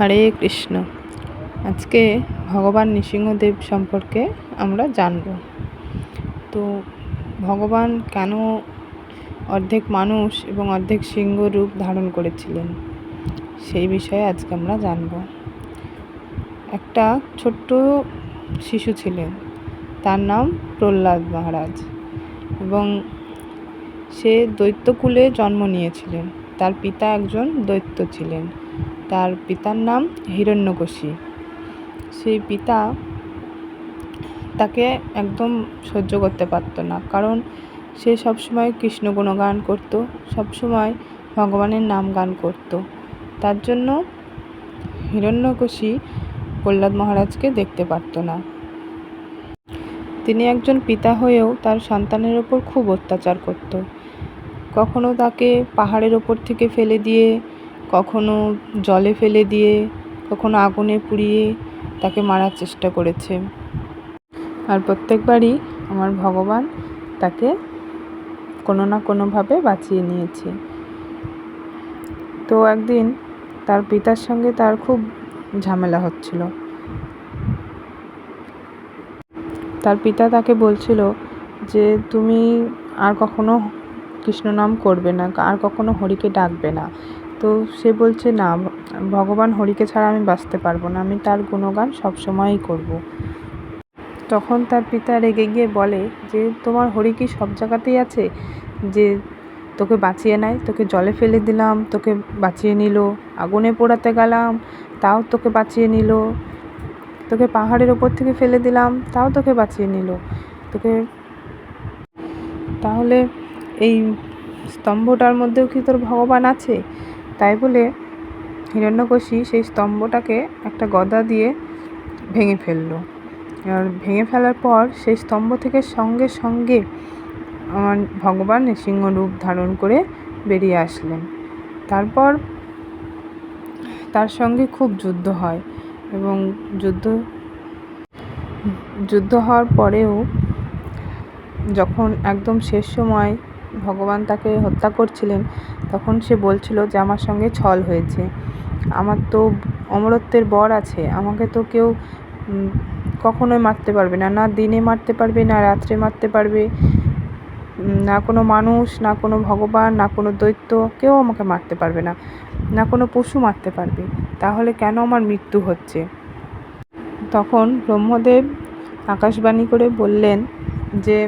হরে কৃষ্ণ। আজকে ভগবান নৃসিংহদেব সম্পর্কে আমরা জানব। তো ভগবান কেন অর্ধেক মানুষ এবং অর্ধেক সিংহ রূপ ধারণ করেছিলেন? সেই বিষয়ে আজকে আমরা জানব। একটা ছোট্ট শিশু ছিলেন, তার নাম প্রহ্লাদ মহারাজ এবং সে দৈত্যকুলে জন্ম নিয়েছিলেন। তার পিতা একজন দৈত্য ছিলেন। তার পিতার নাম হিরণ্যকশী সেই পিতা তাকে একদম সহ্য করতে পারতো না, কারণ সে সবসময় কৃষ্ণ গুণগান করতো, সবসময় ভগবানের নাম গান করত। তার জন্য হিরণ্যকশী প্রহ্লাদ মহারাজকে দেখতে পারত না। তিনি একজন পিতা হয়েও তার সন্তানের ওপর খুব অত্যাচার করত। কখনো তাকে পাহাড়ের ওপর থেকে ফেলে দিয়ে কখনো জলে ফেলে দিয়ে, কখনো আগুনে পুড়িয়ে তাকে মারার চেষ্টা করেছে। আর প্রত্যেকবারই আমার ভগবান তাকে কোনো না কোনোভাবে বাঁচিয়ে নিয়েছে। তো একদিন তার পিতার সঙ্গে তার খুব ঝামেলা হচ্ছিল। তার পিতা তাকে বলছিল যে, তুমি আর কখনো কৃষ্ণ নাম করবে না, আর কখনো হরিকে ডাকবে না। তো সে বলছে, না, ভগবান হরিকে ছাড়া আমি বাঁচতে পারব না, আমি তার গুণগান সবসময়ই করব। তখন তার পিতা রেগে গিয়ে বলে, যে তোমার হরি কি সব জায়গাতেই আছে? যে তোকে বাঁচিয়ে নেয় তোকে জলে ফেলে দিলাম, তোকে বাঁচিয়ে নিল, আগুনে পোড়াতে গেলাম, তাও তোকে বাঁচিয়ে নিল, তোকে পাহাড়ের ওপর থেকে ফেলে দিলাম, তাও তোকে বাঁচিয়ে নিল। তোকে, তাহলে এই স্তম্ভটার মধ্যেও কি তোর ভগবান আছে? তাই বলে হিরণ্যকশী সেই স্তম্ভটাকে একটা গদা দিয়ে ভেঙে ফেলল। আর ভেঙে ফেলার পর সেই স্তম্ভ থেকে সঙ্গে সঙ্গে আমার ভগবান নৃসিংহ রূপ ধারণ করে বেরিয়ে আসলেন। তারপর তার সঙ্গে খুব যুদ্ধ হয় এবং যুদ্ধ যুদ্ধ হওয়ার পরেও যখন একদম শেষ সময় ভগবান তাকে হত্যা করছিলেন, তখন সে বলছিল যে আমার সঙ্গে ছল হয়েছে। আমার তো অমরত্বের বর আছে, আমাকে তো কেউ কখনোই মারতে পারবে না। না দিনে মারতে পারবে, না রাত্রে মারতে পারবে। না কোনো মানুষ, না কোনো ভগবান, না কোনো দৈত্য, কেউ আমাকে মারতে পারবে না। না কোনো পশু মারতে পারবে। তাহলে কেন আমার মৃত্যু হচ্ছে? তখন ব্রহ্মদেব আকাশবাণী করে বললেন যে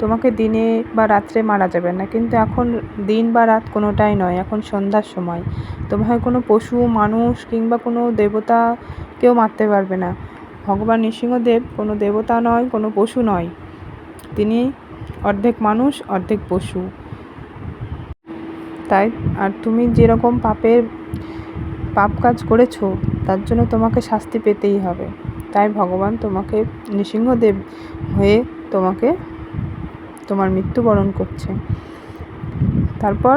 তোমাকে দিনে বা রাত্রে মারা যাবে না। কিন্তু এখন দিন বা রাত কোনোটাই নয়, এখন সন্ধ্যার সময়। তোমাকে কোনো পশু, মানুষ কিংবা কোনো দেবতা কেউ মারতে পারবে না। ভগবান নৃসিংহদেব কোনো দেবতা নয়, কোনো পশু নয়। তিনি অর্ধেক মানুষ, অর্ধেক পশু। তাই আর তুমি যেরকম পাপের পাপ কাজ করেছ, তার জন্য তোমাকে শাস্তি পেতেই হবে। তাই ভগবান তোমাকে নৃসিংহদেব হয়ে তোমাকে তোমার মৃত্যুবরণ করছে। তারপর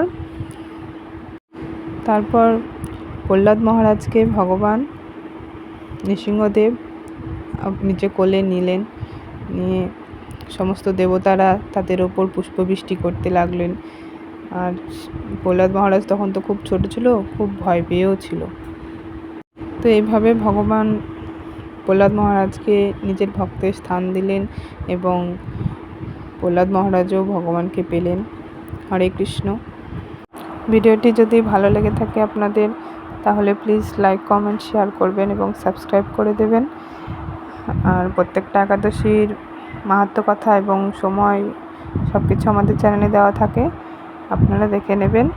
তারপর প্রহ্লাদ মহারাজকে ভগবান নৃসিংহদেব নিচে কোলে নিলেন, নিয়ে সমস্ত দেবতারা তাদের ওপর পুষ্পবৃষ্টি করতে লাগলেন। আর প্রহ্লাদ মহারাজ তখন তো খুব ছোট ছিল, খুব ভয় পেয়েও ছিল। তো এইভাবে ভগবান প্রহ্লাদ মহারাজকে নিজের ভক্তের স্থান দিলেন এবং প্রহ্লাদ মহারাজও ভগবানকে পেলেন। হরে কৃষ্ণ। ভিডিওটি যদি ভালো লেগে থাকে আপনাদের, তাহলে প্লিজ লাইক কমেন্ট শেয়ার করবেন এবং সাবস্ক্রাইব করে দেবেন। আর প্রত্যেকটা একাদশীর মাহাত্ম কথা এবং সময় সব কিছু আমাদের চ্যানেলে দেওয়া থাকে। আপনারা দেখে নেবেন।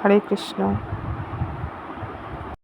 হরে কৃষ্ণ।